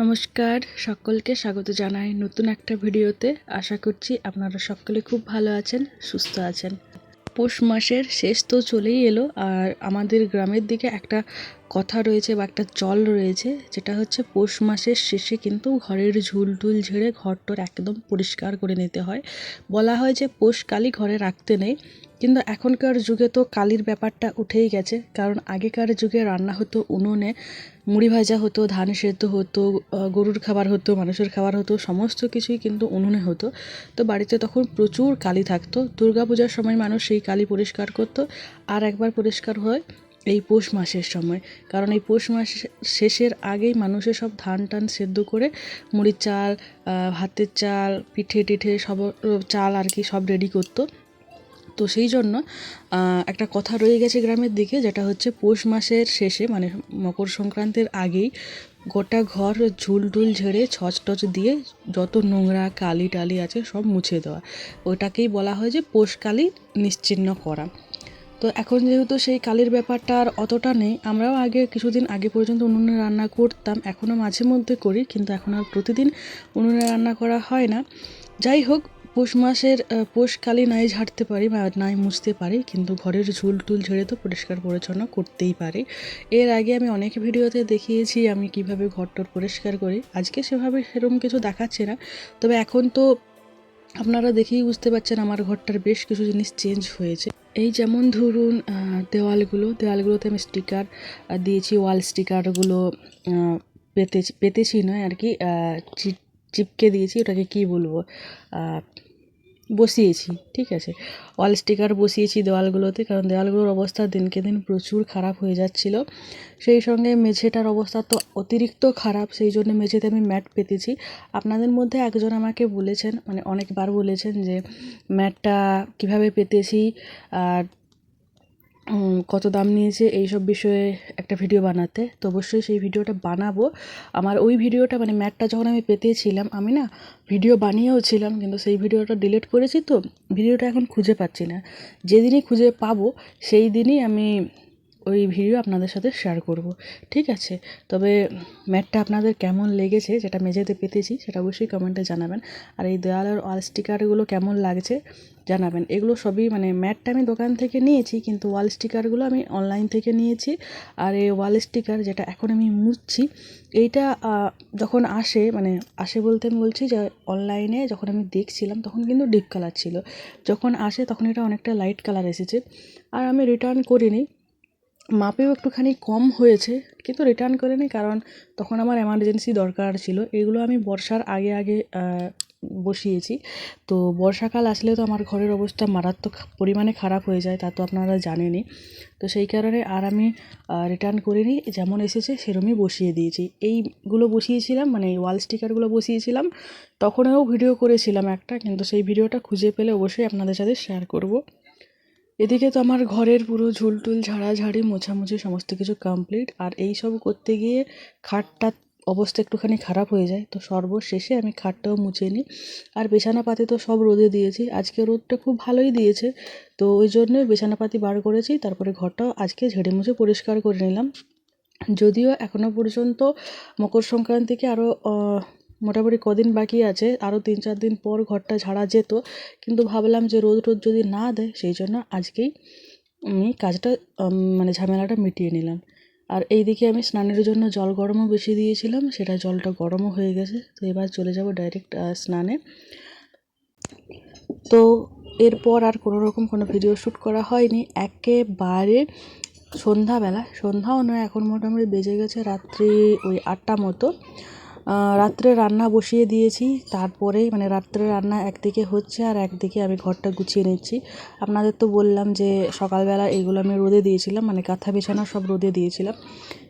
নমস্কার, সকলকে স্বাগত জানাই নতুন একটা ভিডিওতে। আশা করছি আপনারা সকলে খুব ভালো আছেন, সুস্থ আছেন। পৌষ মাসের শেষ তো চলেই এলো, আর আমাদের গ্রামের দিকে একটা কথা রয়েছে বা একটা চল রয়েছে, যেটা হচ্ছে পৌষ মাসের শেষে কিন্তু ঘরের ঝুল টুল ঝেড়ে ঘরটর একদম পরিষ্কার করে নিতে হয়। বলা হয় যে পৌষ কালি ঘরে রাখতে নেই, কিন্তু এখনকার যুগে তো কালির ব্যাপারটা উঠেই গেছে। কারণ আগেকার যুগে রান্না হতো উনুনে, মুড়ি ভাজা হতো, ধান সেদ্ধ হতো গরুর খাবার হতো, মানুষের খাবার হতো, সমস্ত কিছুই কিন্তু উনুনে হতো। তো বাড়িতে তখন প্রচুর কালি থাকতো। দুর্গাপূজার সময় মানুষ সেই কালি পরিষ্কার করতো, আর একবার পরিষ্কার হয় এই পৌষ মাসের সময়। কারণ এই পৌষ মাস শেষের আগেই মানুষের সব ধান টান সেদ্ধ করে মুড়ির চাল ভাতের চাল, পিঠে টিঠে সব চাল আর কি সব রেডি করতো। তো সেই জন্য একটা কথা রয়ে গেছে গ্রামের দিকে, যেটা হচ্ছে পৌষ মাসের শেষে মানে মকর সংক্রান্তির আগেই গোটা ঘর ঝুল টুল ঝেড়ে ছচ টচ দিয়ে যত নোংরা, কালি টালি আছে সব মুছে দেওয়া। ওটাকেই বলা হয় যে পৌষ কালি নিশ্চিহ্ন করা। তো এখন যেহেতু সেই কালির ব্যাপারটা আর অতটা নেই, আমরাও আগে কিছুদিন আগে পর্যন্ত উনুনে রান্না করতাম এখনও মাঝে মধ্যে করি, কিন্তু এখন আর প্রতিদিন উনুনে রান্না করা হয় না। যাই হোক, পৌষ মাসের কালি নাই ঝাড়তে পারি বা নাই মুছতে পারি, কিন্তু ঘরের ঝুল টুল ঝেড়ে তো পরিষ্কার পরিচ্ছন্ন করতেই পারি। এর আগে আমি অনেক ভিডিওতে দেখিয়েছি আমি কীভাবে ঘরটর পরিষ্কার করি, আজকে সেভাবে সেরকম কিছু দেখাচ্ছে না, তবে এখন তো আপনারা দেখেই বুঝতে পারছেন আমার ঘরটার বেশ কিছু জিনিস চেঞ্জ হয়েছে। এই যেমন ধরুন দেওয়ালগুলো, দেওয়ালগুলোতে আমি স্টিকার দিয়েছি, ওয়াল স্টিকারগুলো পেতে, পেতেছি নয় আর কি চিপ চিপকে দিয়েছি, ওটাকে কি বলব বসিয়েছি, ঠিক আছে? ওয়াল স্টিকার বসিয়েছি দেওয়ালগুলোতে, কারণ দেওয়ালগুলোর অবস্থা দিনকে দিন প্রচুর খারাপ হয়ে যাচ্ছিল। সেই সঙ্গে মেঝেটার অবস্থা তো অতিরিক্ত খারাপ, সেই জন্য মেঝেতে আমি ম্যাট পেতেছি। আপনাদের মধ্যে একজন আমাকে বলেছেন মানে অনেকবার বলেছেন যে ম্যাটটা কীভাবে পেতেছি, আর কত দাম নিয়েছে এই সব বিষয়ে একটা ভিডিও বানাতে। তো অবশ্যই সেই ভিডিওটা বানাবো। আমার ওই ভিডিওটা মানে ম্যাটটা যখন আমি পেতেছিলাম, আমি না ভিডিও বানিয়েও ছিলাম, কিন্তু সেই ভিডিওটা ডিলিট করেছি তো ভিডিওটা এখন খুঁজে পাচ্ছি না। যেদিনই খুঁজে পাবো, সেই দিনই আমি ওই ভিডিও আপনাদের সাথে শেয়ার করব, ঠিক আছে? তবে ম্যাটটা আপনাদের কেমন লেগেছে, যেটা মেঝেতে পেতেছি, সেটা অবশ্যই কমেন্টে জানাবেন। আর এই দেওয়ালের ওয়াল স্টিকারগুলো কেমন লাগছে, জানাবেন। এগুলো সবই মানে ম্যাটটা আমি দোকান থেকে নিয়েছি, কিন্তু ওয়াল স্টিকারগুলো আমি অনলাইন থেকে নিয়েছি। আর এই ওয়াল স্টিকার যেটা এখন আমি মুছছি, এইটা যখন আসে মানে আসে বলতে আমি বলছি যে অনলাইনে যখন আমি দেখছিলাম, তখন কিন্তু ডিপ কালার ছিল। যখন আসে, তখন এটা অনেকটা লাইট কালার এসেছে। আর আমি রিটার্ন করিনি মাপেও একটুখানি কম হয়েছে, কিন্তু রিটার্ন করিনি কারণ তখন আমার এমার্জেন্সি দরকার ছিল। এগুলো আমি বর্ষার আগে আগে বসিয়েছি। তো বর্ষাকাল আসলে তো আমার ঘরের অবস্থা মারাত্মক পরিমাণে খারাপ হয়ে যায়, তা তো আপনারা জানেনই। তো সেই কারণে আর আমি রিটার্ন করিনি, যেমন এসেছে সেরমই বসিয়ে দিয়েছি। এইগুলো বসিয়েছিলাম মানে ওয়াল স্টিকারগুলো বসিয়েছিলাম, তখনও ভিডিও করেছিলাম একটা, কিন্তু সেই ভিডিওটা খুঁজে পেলে অবশ্যই আপনাদের সাথে শেয়ার করব। এদিকে তো আমার ঘরের পুরো ঝুলটুল, ঝাড়াঝাড়ি, মোছামুছি সমস্ত কিছু কমপ্লিট আর এই সব করতে গিয়ে খাটটা অবস্থা একটুখানি খারাপ হয়ে যায়। তো সর্বশেষে আমি খাটটাও মুছে নিই। আর বিছানাপাতি তো সব রোদে দিয়েছি। আজকে রোদটা খুব ভালোই দিয়েছে। তো ওই জন্য বিছানাপাতি বার করেছি। তারপরে ঘরটাও আজকে ঝেড়ে মুছে পরিষ্কার করে নিলাম। যদিও এখনও পর্যন্ত মকর সংক্রান্তিকে আরও মোটামুটি কদিন বাকি আছে আরও তিন চার দিন পর ঘরটা ঝাড়া যেত, কিন্তু ভাবলাম যে রোদ রোদ যদি না দেয়, সেই জন্য আজকেই আমি কাজটা মানে ঝামেলাটা মিটিয়ে নিলাম। আর এইদিকে আমি স্নানের জন্য জল গরমও বসিয়ে দিয়েছিলাম, সেটা জলটা গরমও হয়ে গেছে, তো এবার চলে যাব ডাইরেক্ট স্নানে। তো এরপর আর কোনো রকম কোনো ভিডিও শ্যুট করা হয়নি, একেবারে সন্ধ্যাবেলা, সন্ধ্যাও নয়, এখন মোটামুটি বেজে গেছে রাত্রি ওই আটটা মতো। রাত্রে রান্না বসিয়ে দিয়েছি। তারপরেই মানে রাত্রে রান্না একদিকে হচ্ছে আর একদিকে আমি ঘরটা গুছিয়ে নিচ্ছি। আপনাদের তো বললাম যে সকালবেলা এগুলো আমি রোদে দিয়েছিলাম মানে কাঁথা বিছানা সব রোদে দিয়েছিলাম।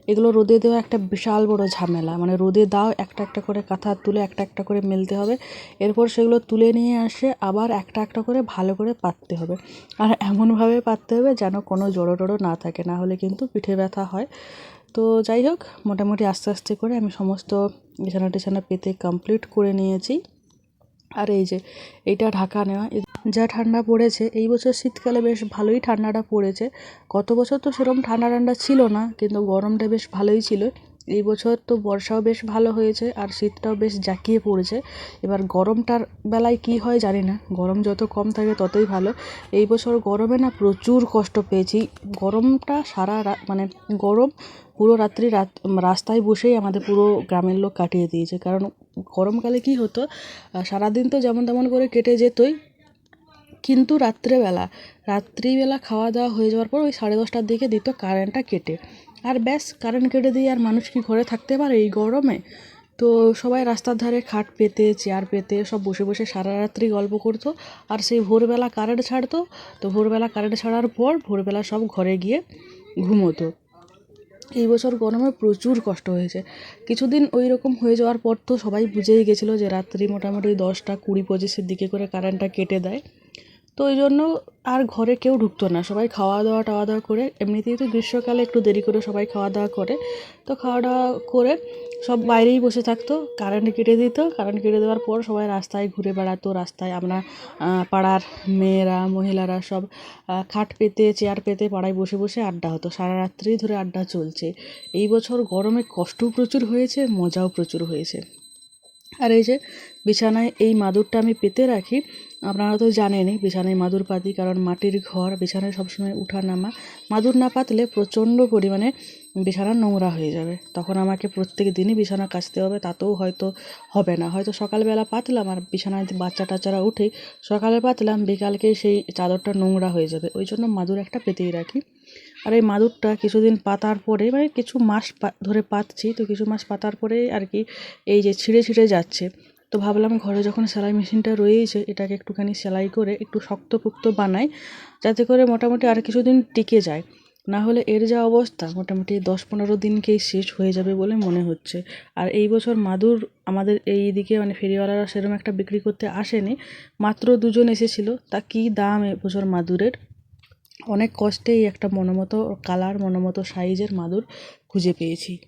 এগুলো রোদে দেওয়া একটা বিশাল বড় ঝামেলা মানে রোদে দাও একটা একটা করে কাঁথা তুলে একটা একটা করে মেলতে হবে। এরপর সেগুলো তুলে নিয়ে আসে, আবার একটা একটা করে ভালো করে পাততে হবে। আর এমনভাবে পাততে হবে যেন কোনো জড়ো টড়ো না থাকে, না হলে কিন্তু পিঠে ব্যথা হয়। তো যাই হোক, মোটামুটি আস্তে আস্তে করে আমি সমস্ত বিছানা টিছানা পেতে কমপ্লিট করে নিয়েছি। আর এই যে, এইটা ঢাকা নেওয়া। যা ঠান্ডা পড়েছে, এই বছর শীতকালে বেশ ভালোই ঠান্ডাটা পড়েছে। গত বছর তো সেরকম ঠান্ডা ঠান্ডা ছিল না, কিন্তু গরমটা বেশ ভালোই ছিল। এই বছর তো বর্ষাও বেশ ভালো হয়েছে আর শীতটাও বেশ জাঁকিয়ে পড়েছে। এবার গরমটার বেলায় কি হয় জানি না। গরম যত কম থাকে ততই ভালো। এই বছর গরমে না প্রচুর কষ্ট পেয়েছি। গরমটা সারা মানে গরম পুরো রাত্রি রাত, রাস্তায় বসেই আমাদের পুরো গ্রামের লোক কাটিয়ে দিয়েছে। কারণ গরমকালে কি হতো সারাদিন তো যেমন তেমন করে কেটে যেতই। কিন্তু রাত্রেবেলা, রাত্রিবেলা খাওয়া দাওয়া হয়ে যাওয়ার পর ওই সাড়ে দশটার দিকে দিত কারেন্টটা কেটে। আর ব্যাস কারেন্ট কেটে দিয়ে আর মানুষ কি ঘরে থাকতে পারে এই গরমে? তো সবাই রাস্তার ধারে খাট পেতে চেয়ার পেতে, সব বসে বসে সারা রাত্রি গল্প করতো। আর সেই ভোরবেলা কারেন্ট ছাড়তো, তো ভোরবেলা কারেন্ট ছাড়ার পর ভোরবেলা সব ঘরে গিয়ে ঘুমোতো। এই বছর গরমে প্রচুর কষ্ট হয়েছে। কিছুদিন ওই রকম হয়ে যাওয়ার পর তো সবাই বুঝেই গেছিল যে রাত্রি মোটামুটি দশটা কুড়ি পঁচিশের দিকে করে কারেন্টটা কেটে দেয়। তো ওই জন্য আর ঘরে কেউ ঢুকতো না। সবাই খাওয়া দাওয়া টাওয়া দাওয়া করে এমনিতেই তো গ্রীষ্মকালে একটু দেরি করে সবাই খাওয়া দাওয়া করে। তো খাওয়া দাওয়া করে সব বাইরেই বসে থাকতো কারেন্ট কেটে দিত। কারেন্ট কেটে দেওয়ার পর সবাই রাস্তায় ঘুরে বেড়াতো। রাস্তায় আমরা পাড়ার মেয়েরা, মহিলারা সব খাট পেতে চেয়ার পেতে পাড়ায় বসে বসে আড্ডা হতো। সারা রাত্রি ধরে আড্ডা চলছে। এই বছর গরমে কষ্টও প্রচুর হয়েছে, মজাও প্রচুর হয়েছে। আর এই যে বিছানায় এই মাদুরটা আমি পেতে রাখি আপনারা তো জানেনই, বিছানায় মাদুর পাতি, কারণ মাটির ঘর, বিছানায় সবসময় উঠা নামা। মাদুর না পাতলে প্রচণ্ড পরিমাণে বিছানা নোংরা হয়ে যাবে। তখন আমাকে প্রত্যেক দিনই বিছানা কাচতে হবে, তাতেও হয়তো হবে না। হয়তো সকালবেলা পাতলাম আর বিছানায় বাচ্চা টাচ্চারা উঠে সকালে পাতলাম, বিকালকে সেই চাদরটা নোংরা হয়ে যাবে। ওই জন্য মাদুর একটা পেতেই রাখি। আর এই মাদুরটা কিছুদিন পাতার পরে মানে কিছু মাস ধরে পাতছি, তো কিছু মাস পাতার পরে আর কি এই যে ছিঁড়ে ছিঁড়ে যাচ্ছে। তো ভাবলাম ঘরে যখন সেলাই মেশিনটা রয়েছে এটাকে একটুখানি সেলাই করে একটু শক্তপোক্ত বানাই, যাতে করে মোটামুটি আর কিছুদিন টিকে যায়। না হলে এর যা অবস্থা, মোটামুটি দশ পনেরো দিনকেই শেষ হয়ে যাবে বলে মনে হচ্ছে। আর এই বছর মাদুর আমাদের এই দিকে মানে ফেরিওয়ালারা সেরকম একটা বিক্রি করতে আসেনি, মাত্র দুজন এসেছিল। তা কী দাম এবছর মাদুরের? অনেক কষ্টেই একটা মনোমতো, কালার মনোমতো সাইজের মাদুর খুঁজে পেয়েছি।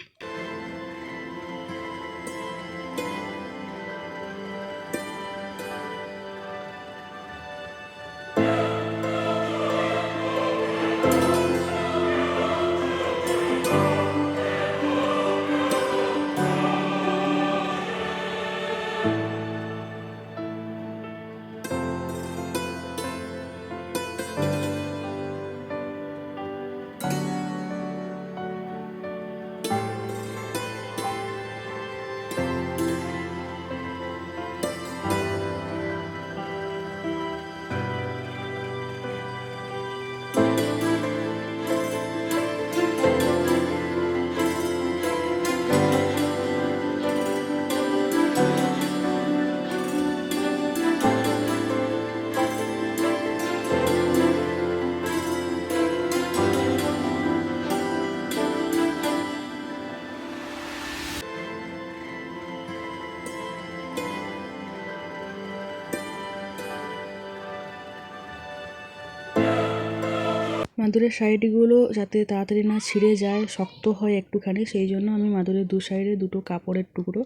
মাদুরের সাইডগুলো যাতে তাড়াতাড়ি না ছিঁড়ে যায়, শক্ত হয় একটুখানি, সেই জন্য আমি মাদুরের দু সাইডে দুটো কাপড়ের টুকরো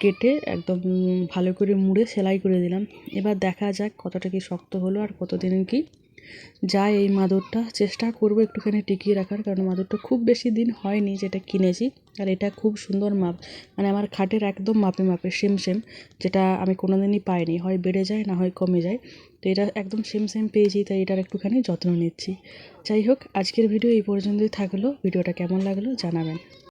কেটে একদম ভালো করে মুড়ে সেলাই করে দিলাম। এবার দেখা যাক কতটা কি শক্ত হলো আর কতদিন কি যায় এই মাদুরটা চেষ্টা করব একটুখানি টিকিয়ে রাখার, কারণ মাদুরটা খুব বেশি দিন হয়নি যেটা কিনেছি। আর এটা খুব সুন্দর মাপ মানে আমার খাটের একদম মাপে মাপে, সেম সেম, যেটা আমি কোনো দিনই পাইনি, হয় বেড়ে যায় না হয় কমে যায়। তো এটা একদম সেম সেম পেয়েছি, তাই এটার একটুখানি যত্ন নিচ্ছি। যাই হোক, আজকের ভিডিও এই পর্যন্তই থাকল। ভিডিওটা কেমন লাগল জানাবেন।